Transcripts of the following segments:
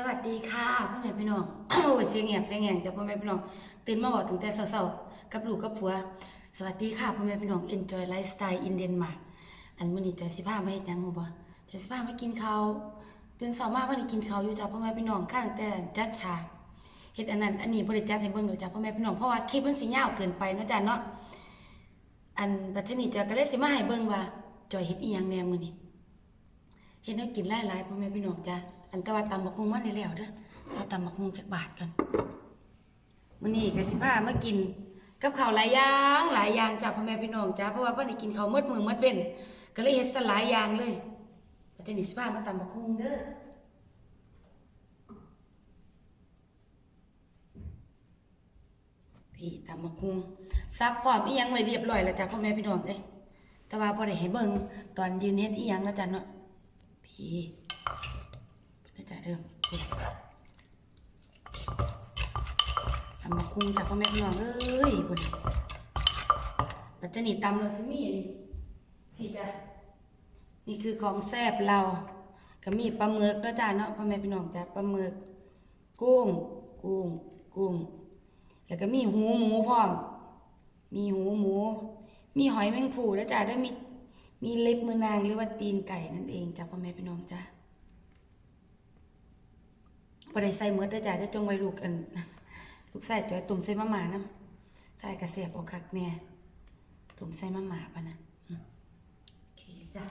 สวัสดีค่ะพ่อแม่พี่น้องโอ้ยเสียงแหบเสียงแหงจากพ่อแม่พี่น้องตื่นมาบอกถึงแต่เช้าๆกับลูกกับผัว สวัสดีค่ะพ่อแม่พี่น้อง enjoy lifestyle in Denmark อันมื้อนี้จอยสิพามาเฮ็ดหยังฮู้บ่จอยสิพามากินข้าวตื่นเช้ามาบ่ได้กินข้าวอยู่จ้ะพ่อแม่พี่น้องข้างแต่จัดฉากเฮ็ดอันนั้นอันนี้บ่ได้จัดให้เบิ่งดอกจ้ะพ่อแม่พี่น้องเพราะว่าคลิปมันสิยาวเกินไปเนาะจ้ะเนาะอันบัดนี้จอยก็เลยสิมาให้เบิ่งว่าจอยเฮ็ดอีหยังแหน่มื้อนี้เห็นว่ากินหลายๆพ่อแม่พี่น้องจ้ะ อันแตว่าตำบักฮุงมาได้แล้วเด้อเอาตำบักฮุงจากบาทกันมื้อนี้ก็สิพามากิน กับข้าวหลายอย่างหลายอย่างจ้ะพ่อแม่พี่น้องจ้ะเพราะว่าพิ่นได้กินข้าวหมดมื้อหมดเว้นก็เลยเฮ็ดซะหลายอย่างเลยปัจะนี้สิพามาตำบักฮุงเด้อพี่ตำบักฮุงซับพร้อมอีหยังไว้เรียบร้อยแล้วจ้ะพ่อแม่พี่น้องเอ้ยแต่ว่าบ่ได้ให้เบิ่งตอนยืนเฮ็ดอีหยังแล้วจ้ะเนาะพี่ จ่าเดิมพี่ทำมาคุ้งจากพ่อแม่พี่น้องเอ้ยบุญปัจจนีตำเราสิมีอันพี่จ้ะนี่คือของแซ่บเราก็มีปลาหมึกแล้วจ้าเนาะพ่อแม่พี่น้องจ้ะปลาหมึกกุ้ง กุ้ง กุ้ง แล้วก็มีหูหมูพร้อม มีหูหมู มีหอยแมงผู่แล้วจ้าได้มีมีเล็บมือนางหรือว่าตีนไก่นั่นเองจ้าพ่อแม่พี่น้องจ้า พอได้ใส่เมือได้อจ้าได้อจงไว้ลูกกันลูกใส่จอยตุ่มใส่มะหมาน้ำใส่กระเสียบออกคักเนี่ยตุ่มใส่มะหมาปะนะโอเคจ้า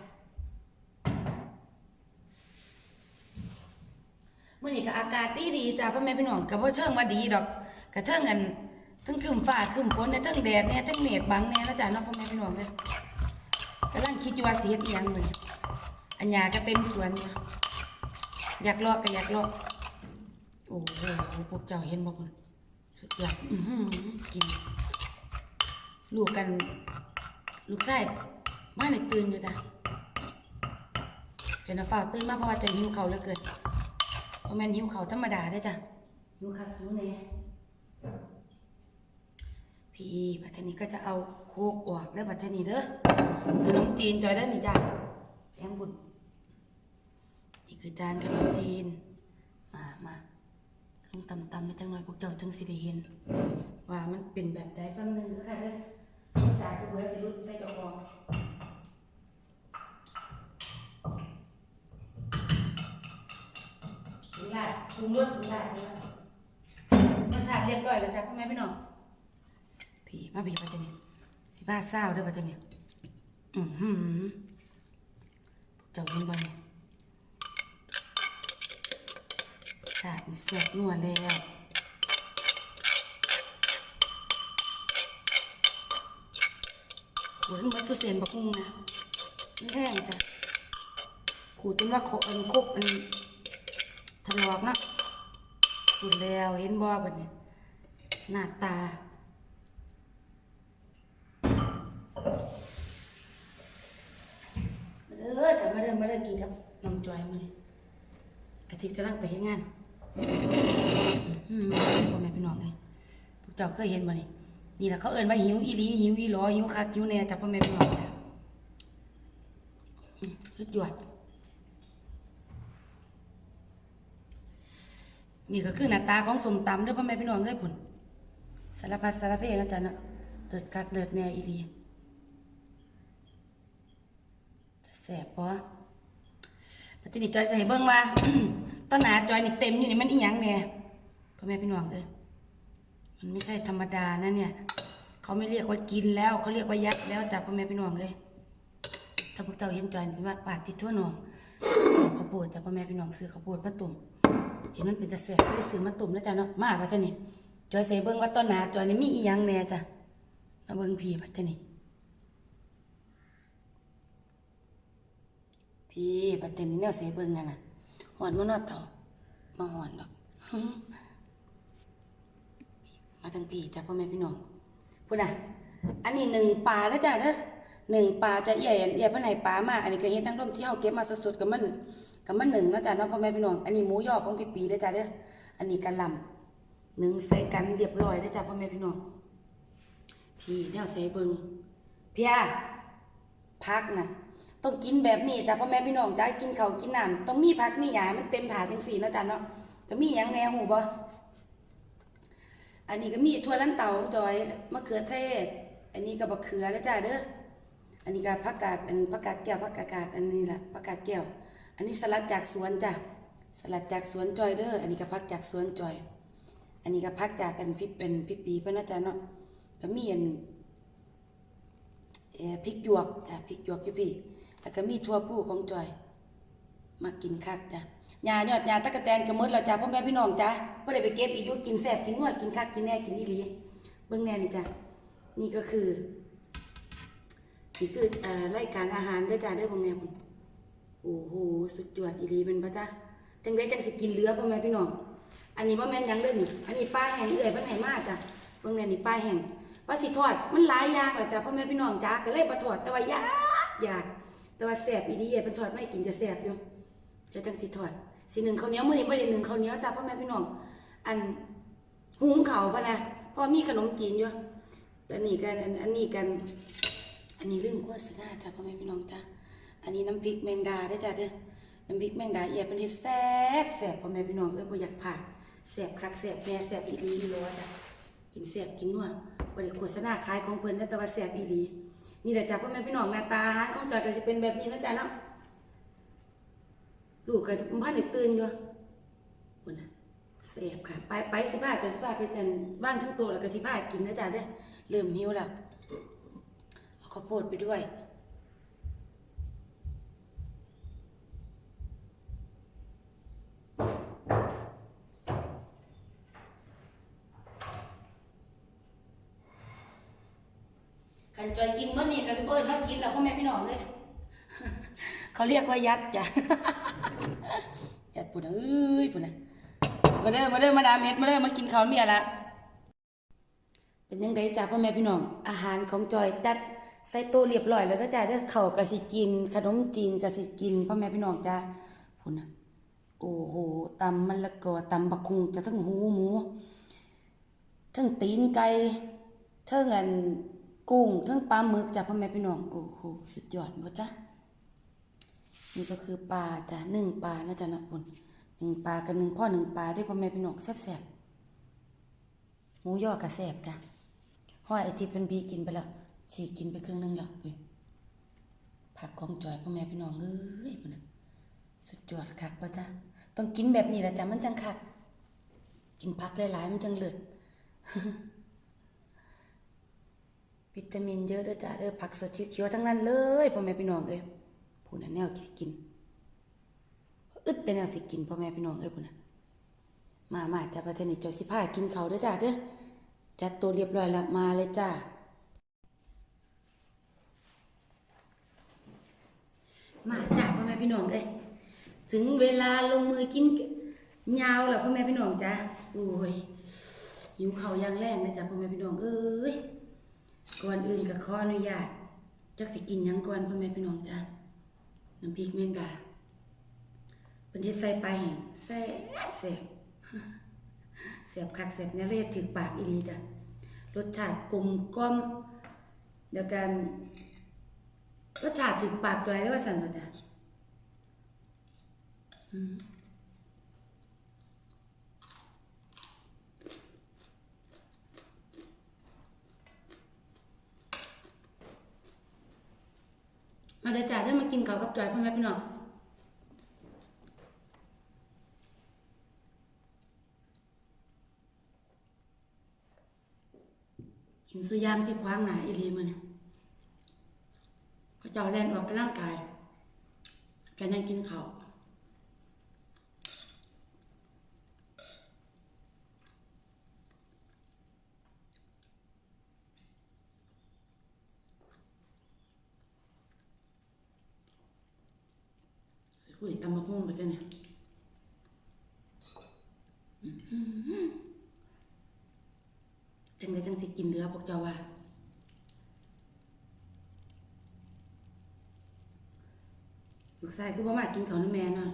เมื่อนี้ก็อากาศดีดีจ้าพ่อแม่พี่น้องก็บ่เชิงว่าดีดอกก็เชิงกันทั้งคืมฟ้าคืมฝนเนี่ยทั้งแดดเนี่ยทั้งเมฆบังเนี่ยแล้วจ้าเนาะพ่อแม่พี่น้องเด้อกำลังคิดอยู่ว่าสิเฮ็ดอียังมื้อนี้อัญญาก็เต็มสวน อยากลอกก็อยากลอก โอ้โหพวกเจ้าเห็นบ่พุ่นสุดยอดกิน ลูกกัน ลูกชายมาในตื่นอยู่จ้ะเดี๋ยวนะฟ้าตื่นมาเพราะว่าจะหิวเขาเหลือเกินเพราะแม่นหิวเขาธรรมดาได้จ้ะหิวคักหิวแน่พี่ปัจจุบันก็จะเอาโคกออกแล้วปัจจุบันเด้อขนมจีนจอยได้หนี่จ้ะแพงบุญนี่คือจานขนมจีน มามา ตำตำๆในจังหน่อยพวกเจ้าจังสิได้เห็น ว่ามันเป็นแบบใจแป๊บนึงก็ค่ะเด้อภาษาก็เบื่อสิรุดใส่เจ้าของดูลาดปรุงรสดูลาดดูลาดรสชาติเรียบร้อยแล้วจ้ะพ่อแม่พี่น้องพี่มาพี่ปัจจุบันสิบ้าเศร้าเด้อปัจจุบันอือหือพวกเจ้าเห็นบ่เนี่ย ชาติเสียบนัวแล้วขูดมันตุเสียนบักฮุงนะมันแห้งจ้ะขูดจนว่าโคอันคกอันถลอกนะขูดแล้วเห็นบ่บ่เนี่ยหน้าตาเออถ้ามาเดินมาเดินกินกับน้ำจอยมาเลยอาทิตย์กำลังไปเฮ็ดงาน พ่อแม่พี่น้องเลยพวกเจ้าเคยเห็นบ่นี่นี่แหละเขาเอิ้นว่าหิวอีหลีหิวอีหลอหิวคักหิวแน่จากพ่อแม่พี่น้องแล้วอืมสุดยอดนี่ก็คือหน้าตาของสมตำเด้อพ่อแม่พี่น้องเอ้ยพุ่นสารพัดสารเพนะจ๊ะเนาะเลิศคักเลิศแน่อีหลีแสบปะปัจจุบันจอยใส่เบิ้งว่า ต้นหนาจอยนี่เต็มอยู่นี่มันอีหยังแน่พ่อแม่พี่น้องเอ้ยมันไม่ใช่ธรรมดานะเนี่ยเขาไม่เรียกว่ากินแล้วเขาเรียกว่ายัดแล้วจ้ะพ่อแม่พี่น้องเอ้ยถ้าพวกเจ้าเห็นจอยนี่ว่าปาดติดทั่วหนองข้าวโพดจ้ะพ่อแม่พี่น้องซื้อข้าวโพดมาตุ่มเห็นมันเป็นตะแสบก็เลยซื้อมาตุ่มนะจ้ะเนาะมาปัจจุบันจอยใส่เบิ้งว่าต้นหนาจอยนี่มีอีหยังแน่จ้ะมาเบิ้งพี่ปัจจุบันพี่ปัจจุบันนี้เนี่ยเสียเบิ่งนั่นน่ะ หอนมันนอดเต่ามาหอนดอกมาทั้งปีจ้ะพ่อแม่พี่น้องพูดน่ะ อันนี้หนึ่งปลาแล้วจ้ะเด้อหนึ่งปลาจะใหญ่ใหญ่ปานไหนปลามากอันนี้ก็เฮ็ดทั้งร่มที่เฮาเก็บมาสดๆกับมันกับมันหนึ่งแล้วจ้ะเนาะพ่อแม่พี่น้องอันนี้หมูยอของพี่ปีแล้วจ้ะเด้ออันนี้กะหล่ำหนึ่งใส่กันเรียบร้อยแล้วจ้ะพ่อแม่พี่น้องพี่เนี่ยเสียเบิ่งพี่อาพักน่ะ ต้องกินแบบนี้จ้ะพ่อแม่พี่น้องจ้ากินเขากินน้ำต้องมีผักมีหยามันเต็มถาดจังสี่เนาะจ้ะเนาะก็มีหยังแน่หูบ่อันนี้ก็มีถั่วลันเตาจอยมะเขือเทศ อันนี้ก็บักเขือเด้อจ้าเด้ออันนี้ก็ผักกาดอันผักกาดแก้วผักกาดอันนี้แหละผักกาดแก้ว อันนี้สลัดจากสวนจ้ะสลัดจากสวนจอยเด้ออันนี้ก็ผักจากสวนจอย อันนี้ก็ผักจากอันพริกเป็นพริกปีเพิ่นนะจ๊ะเนาะก็มีอันพริกหยวกจ้ะพริกหยวกอยู่พี่ แล้วก็มีถั่วผู้ของจอย มากินคักจ้ะยายอดยาตะกะแตนก็หมดแล้วจ้ะพ่อแม่พี่น้องจ้ะบ่ได้ไปเก็บอียู่กินแซ่บกินนัวกินคักกินแน่กินอีหลีเบิ่งแน่นี่จ้ะนี่ก็คือนี่คือเอ่อรายการอาหารด้อจ้าด้อพวกแนวพุ่นโอ้โหสุดยอดอีหลีเป็นพระจ้าจังได้จังสิกินเลือพ่อแม่พี่น้องอันนี้บ่แม่นยังเลยนี่อันนี้ปลาแห้งเอื้อยเพิ่นให้มากจ้ะเบิ่งแน่นี่ปลาแห้งว่าสิทอดมันหลายอย่างล่ะจ้ะพ่อแม่พี่น้องจ้าก็เลยบ่ทอดแต่ว่ายากยาก แต่ว่าแซ่บอีหลีเพิ่นทอดไมาให้กินจะแซ่บอยู่เดี๋ยวจังสิทอดสิหนึ่งข้าเนียมื้อนี้บ่ได้หนึ่งข้าเนียจ้ะพ่อแม่พี่น้อง อันหุงข้าวพะนะเพราะว่ามีขนมจีนอยู่แล้วนี่กันอันนี้กัน อันนี้เรื่องโฆษณาจ้ะพ่อแม่พี่น้องจ้ะอันนี้น้ำพริกแมงดาได้จ้ะเด้อน้ำพริกแมงดาเอียเป็นเฮ็ดแซ่บแซ่บพ่อแม่พี่น้องเอ้ยบ่อยากผ่านแซ่บคักแซ่บแม่แซ่บอีหลีอีหลีจ้ะกินแซ่บกินนัวบ่ได้โฆษณาขายของเพิ่นนะแต่ว่าแซ่บอีหลี นี่แหละจ้ะพ่อแม่พี่น้องหน้าตาอาหารของจอยก็จะเป็นแบบนี้นะจ๊ะเนาะลูกกับพ่อเนี่ยตื่นอยู่พุ่นะแสบค่ะ ไปไปสิพาจอยสิพาไปจันบ้านทั้งตัวแล้วก็สิพากินนะจ๊ะเด้อเริ่มหิวแล้วเอาข้าวโพดไปด้วย ขันจอยกินเมื่อนี่ก็เปิดมากินแล้วพ่อแม่พี่น้องเลยเขาเรียกว่ายัดจ้ะยัดปุ่นะเอ้ยปุ่นนะมาเด้อมาเด้อมาดามเฮ็ดมาเด้อมากินข้าวเมียละเป็นยังไงจ้าพ่อแม่พี่น้องอาหารของจอยจัดใส่ตู้เรียบร้อยแล้วจ้าเด้อข้าก็สิกิน ขนมจีนก็สิกินพ่อแม่พี่น้องจ้าพุ่นนะโอ้โหตำมะละกอตำบักคุงจะทั้งหูหมูทั้งตีนไก่ทั้งอัน กุ้งทั้งปลาหมึกจ้าพ่อแม่พี่น้องโอ้โหสุดยอดบ่จ้านี่ก็คือปลาจ้าหนึ่งปลานะจ้านะพุ่นหนึ่งปลากับหนึ่งพ่อหนึ่งปลาได้พ่อแม่พี่น้องแซ่บๆหมูย่อกระแสบจ้ะห้อยไอทิพย์เป็นบีกินไปล้วฉีกกินไปครึ่งหนึงล้วเว้ยผักของจอยพ่อแม่พี่น้องเอ้ยพุ่นนะสุดยอดคักป่ะจ้ะต้องกินแบบนี้แหละจ้ะมันจังคัก กินผักหลายๆมันจังเลือด วิตามินเยอะเด้อจ้ะเด้อผักสดเขียวๆทั้งนั้นเลยพ่อแม่พี่น้องเอ้ยพูดน่ะแนวสิกินอึดแต่แนวสิกินพ่อแม่พี่น้องเอ้ยพูดน่ะมามาจ้าพระเจนิจอยสิพากินเขาเด้อจ้าเด้อจัดตัวเรียบร้อยแล้วมาเลยจ้ามาจ้าพ่อแม่พี่น้องเอ้ยถึงเวลาลงมือกินยาวแล้วพ่อแม่พี่น้องจ้าโอ้ยหิวเขายางแรงเลยจ้าพ่อแม่พี่น้องเอ้ย ก่อนอื่นก็ขออนุญาตจักสิกินยังก่อนพ่อแม่พี่น้องจ้าน้ำพริกแมงดาเป็นที่ใส่ไปลาแห้งแซ่บแซ่บแซ่บคักแซ่บแนวเรียดถึงปากอีหลีจ้ะรสชาติกลมกล่อมเดียวกันรสชาติถึงปากจอยเลยว่าสันตัวจ้ะ มมาเดี๋ยวจ้าได้มากินเกากับจอยพ่อแม่พี่น้องกินสุยามที่คว้างหนาอีรีมือเนี่ยก็เจ้าแล่นออกกำลังกายแกนั่งกินข้าว สิคุยตำมะม่วงไปกันเนี่ยจังไดจังสิกินเรือพวกเจ้าว่าลูกชายคือบ่มากินข้าวน้ำแม่นาะ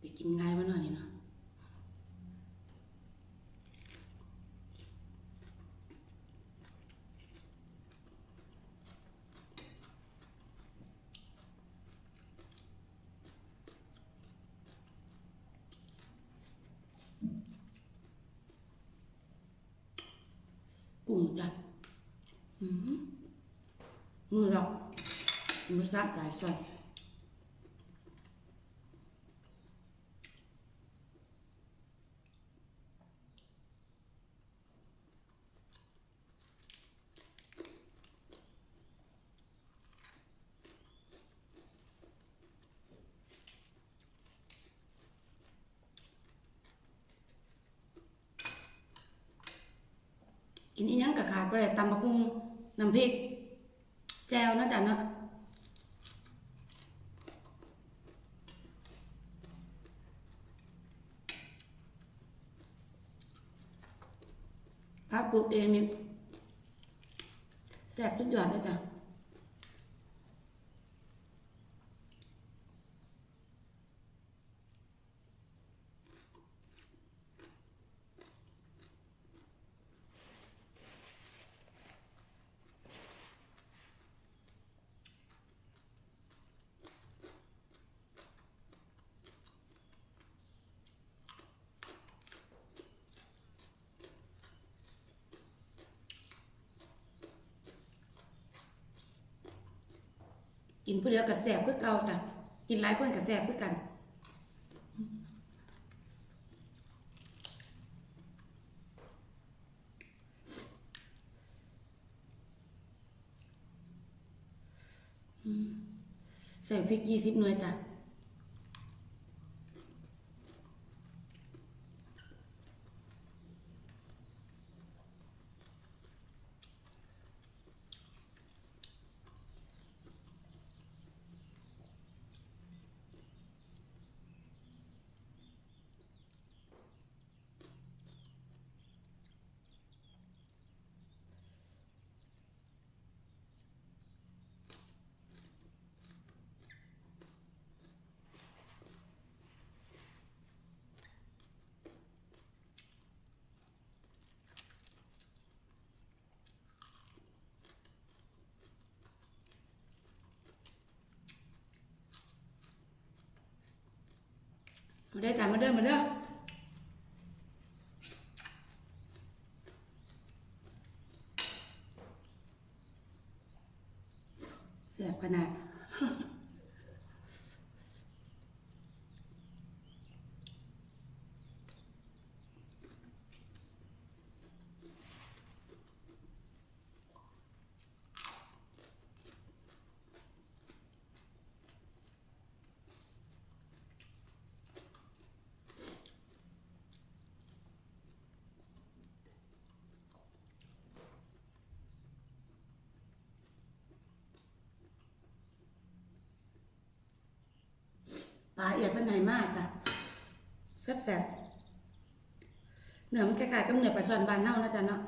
ได้กินง่ายบ่เนาะนี่เนาะ กุ้งจ้ะอืมมือเรา มือซักจ่ายใส่กินอีหยังกะขาดไปเลยตำบักหุ่งน้ำพริก แจวนาะจ้ะเนาะพักปลูก เองนี่แสบทุกหยอดเลยจ้ะ กินผู้เดียวกับแสบคือเก่าจ้ะกินหลายคนกับแสบคือกันใส่พริกยี่สิบหน่วยจ้ะ มาได้อจ้ะมาเด้อมาเด้อแสบขนาด ป ลาเอียดมันไหนมากจ้ะแซ่บแซ่บๆเนื้อมันคล้ายๆกับเนื้อปลาช่อนบานเน่านะจ๊ะเนาะ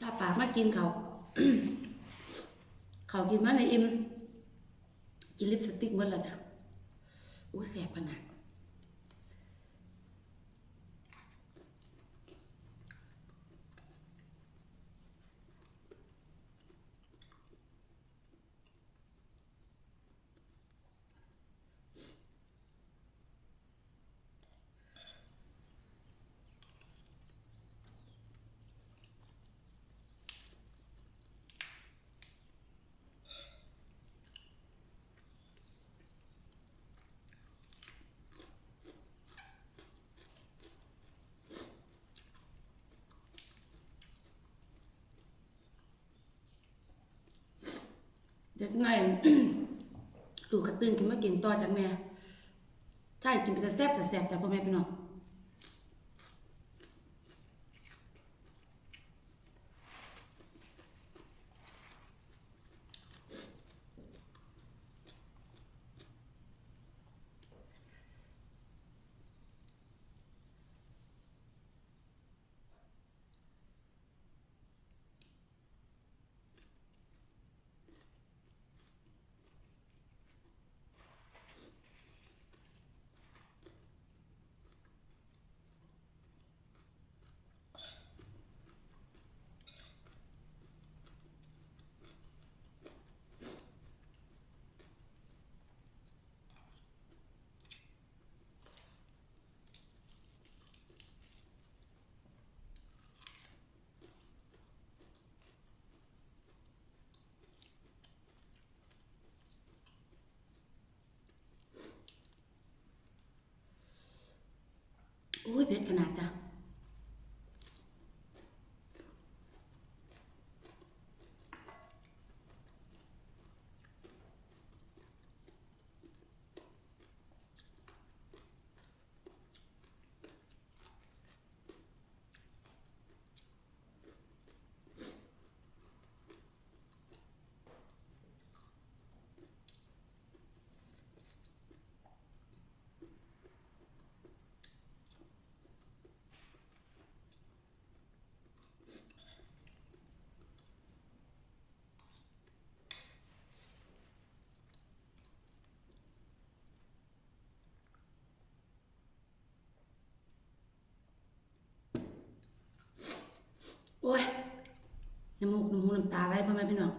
ถ้าปากมากินเขา เขากินมาในอิ่มกินลิปสติกหมดแล้วจ้ะ อู้แสบขนาดเดี๋ยวจะไง ลูกกระ ตื่นขึ้นมากินต่อจากแม่ใช่กินไปแต่แซ่บแต่แซ่บแต่พ่อแม่พี่น้อง โอ้ยเผ็ด โอ้ยน้ำมูกน้ำหูน้ำตาไหลพ่อแม่พี่น้อง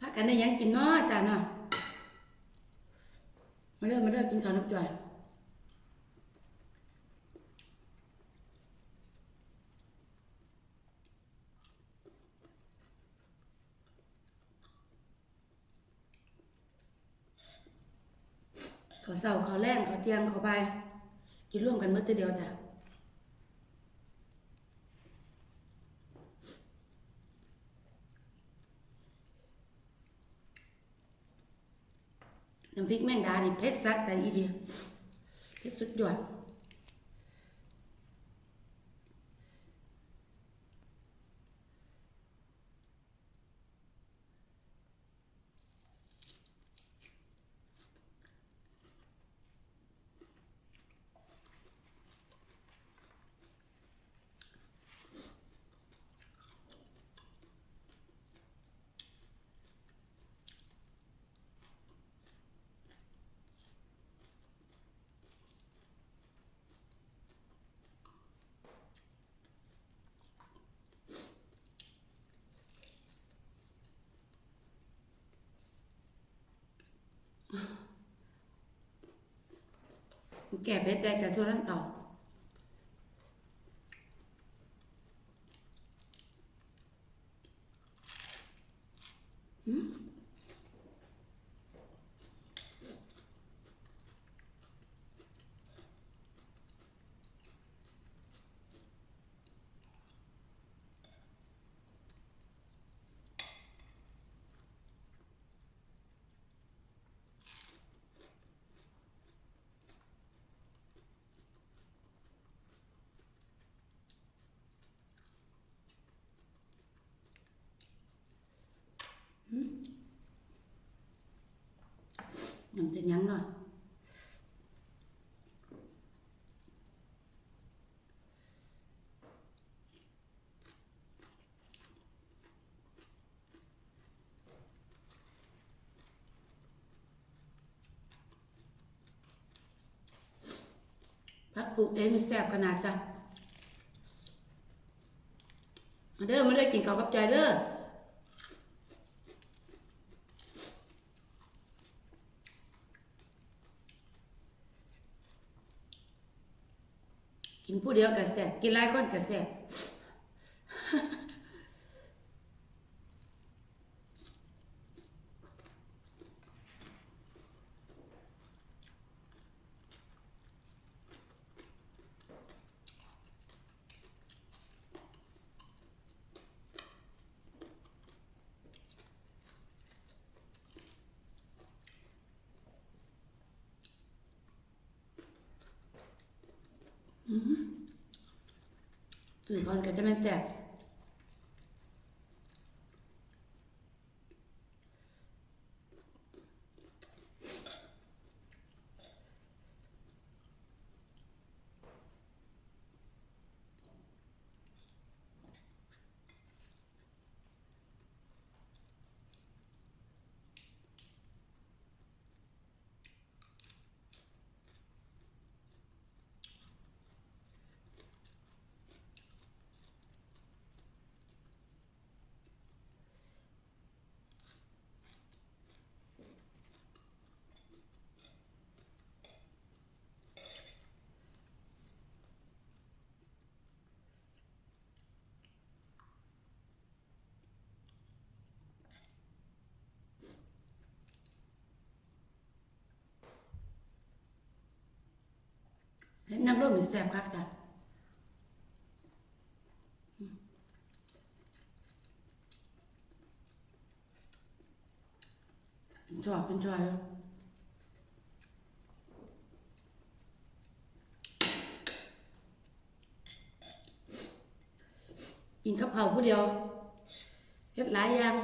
พักกันได้ยังกินเนาะจ้าเนาะมาเริ่มมาเริ่มกินข้าวน้ำจ่อย เสาเศร้าเขาแรงเขาเจียงเขาไปกินร่วมกันเมื่อเดียวจ้ะน้ำพริกแมงดานี่เผ็ดสัดแต่อีเดียเผ็ดสุดยอด แก่เบ็ดได้แต่ทุรันต่อหืม ยังจะยังเนาะพักปลูกเองมีแซ่บขนาดจ้ะมาเด้อมาเด้อกินข้าวกับใจเด้อ ผู้เดียวก็แซ่บกินหลายคนก็แซ่บ สื่อก่อนก็จะแเห็นน้ำร่มนี่แซ่บคักจ้ะเป็นชอบเป็นชอยกินกับข้าวผู้เดียวเฮ็ดหลายอย่าง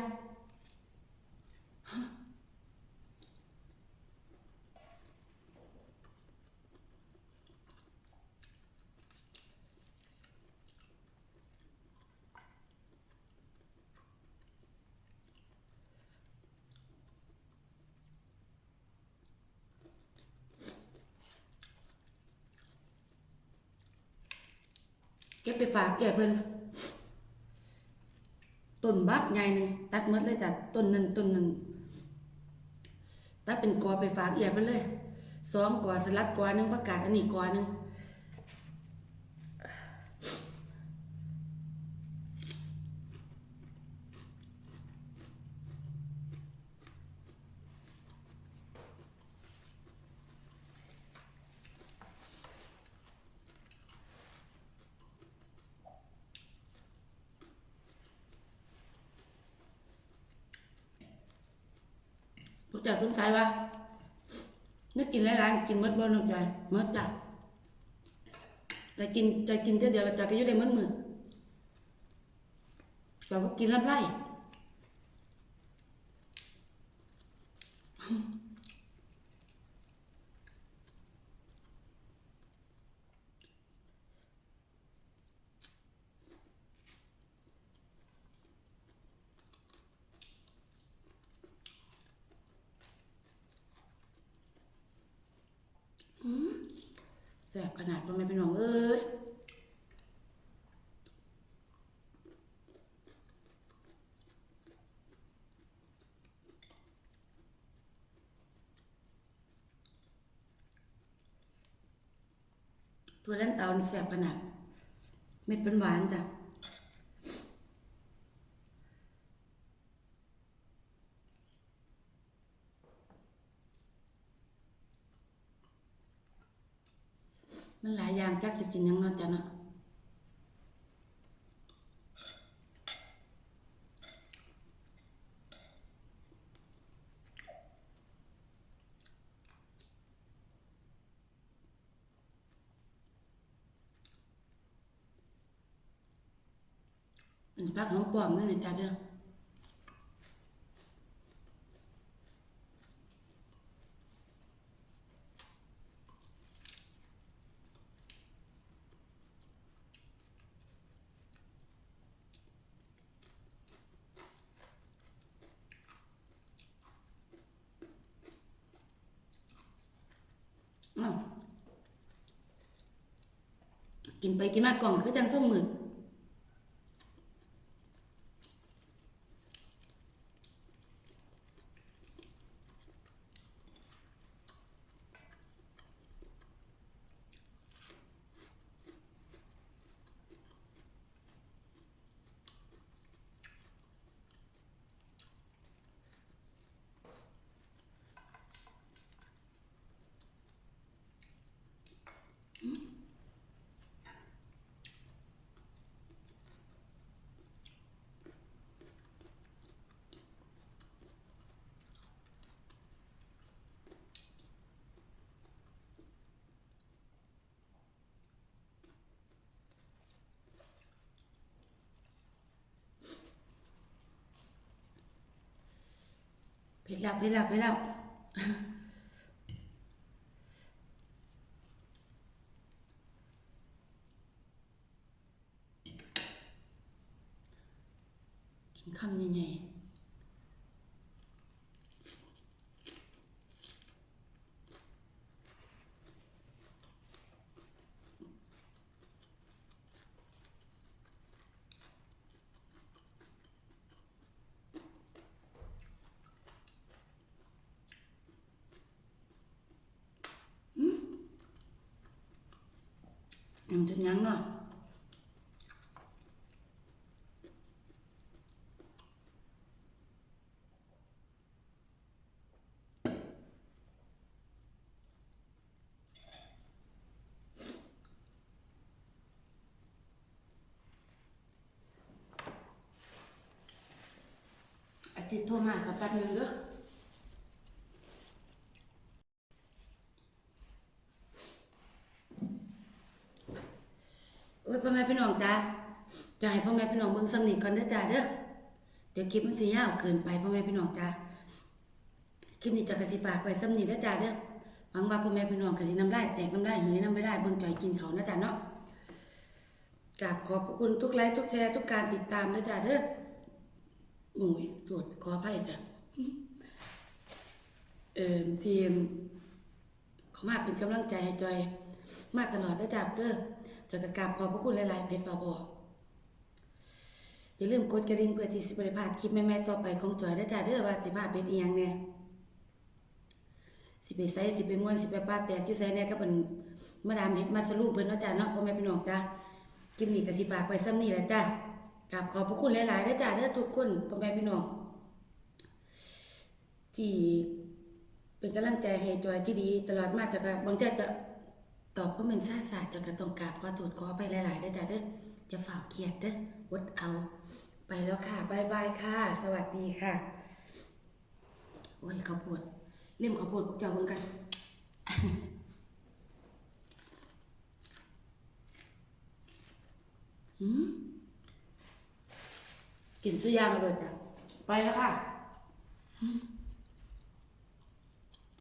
เก็บไปฝากแกเพิ่นต้นบักใหญ่หนึ่งตัดมดเลยจ้ะต้นนั้นต้นนั้นตัดเป็นกอไปฝากแกเพิ่นเลยสองกอสลัดกอหนึ่งประกาศอันนี้กอหนึ่ง พวกเจ้ายวะนึกกินหลายๆกินมดบนลงใจมดจ้ะแต่กินใจกินเท่าเดียวเราจะก็ยุ่ได้มดมือแต่ว่ากินลำไร แซ่บขนาดพ่อแม่พี่น้องเอ้ยตัวเล่นเตานี่แซ่บขนาด เม็ดเป็นหวานจ้ะ มันหลายอย่างจักจะกินยังนาะจ้ะเนาะอันนี้พักของปลอมนั่นนี่จ้ะเด้อาว กินไปกินมากล่องคือจังส้มหมึก เผ็ดแล้วเผ็ดแล้วเผ็ดแล้ว กินคำใหญ่ๆยังจะยังเนาะ ติดโทรมากับแป๊บนึงเด้อโอ้ยพ่อแม่พี่น้องจ้าจะให้พ่อแม่พี่น้องเบิ่งสำนีก่อนเด้อจ้าเด้อเดี๋ยวคลิปมันสิยาวเกินไปพ่อแม่พี่น้องจ้าคลิปนี้จะกระสิฝากไว้สำนีเด้อจ้าเด้อหวังว่าพ่อแม่พี่น้องกสิน้ำลายแตกน้ำลายเหือน้ำไม่ได้เบิ่งจ่อยกินเขานะจ๊ะเนาะกราบขอบคุณทุกไลค์ทุกแชร์ทุกการติดตามนะจ๊ะเด้อ หนุ่ยตรวจขออภัยจ้ะเอ่อทีมเขามาเป็นกำลังใจให้จอย มาตลอดนะจ๊ะเด้อจอยก็กาบขอบพระคุณหลายๆเพชรบาบออย่าลืมกดกระดิ่งเพื่อที่สิบริพาดคลิปแม่ๆต่อไปของจอยนะจ๊ะเด้อว่าสิพาเป็นเอียงแน่สิไปใส่สิไปม่วนสิไปป้าแตกอยู่ใส่แน่ก็เป็นมาดามเฮ็ดมาสรุปเพิ่นเนาะจ้าเนาะพ่อแม่พี่น้องจ้าคลิปนี้ก็สิฝากไว้ซ้ำนี้แหละจ้า กราบขอบพระคุณหลายๆเด้จ้าเด้อทุกคนพ่อแม่พี่น้องที่เป็นกำลังใจให้จอยที่ดี ตลอดมาจากก็บางใจจะตอบคอมเมนซาซาจากก็ต้องกราบขอโทษขอไปหลายๆเด้จ้าเด้อจะฝากเครียดเด้ออดเอา ไปแล้วค่ะบายบายค่ะ สวัสดีค่ะโอ้ยข้าวโพดเล่มข้าวโพดพวกเจ้าเบิ่งกันหืม กินสุยางมาเลยจ้ะไปแล้วค่ะ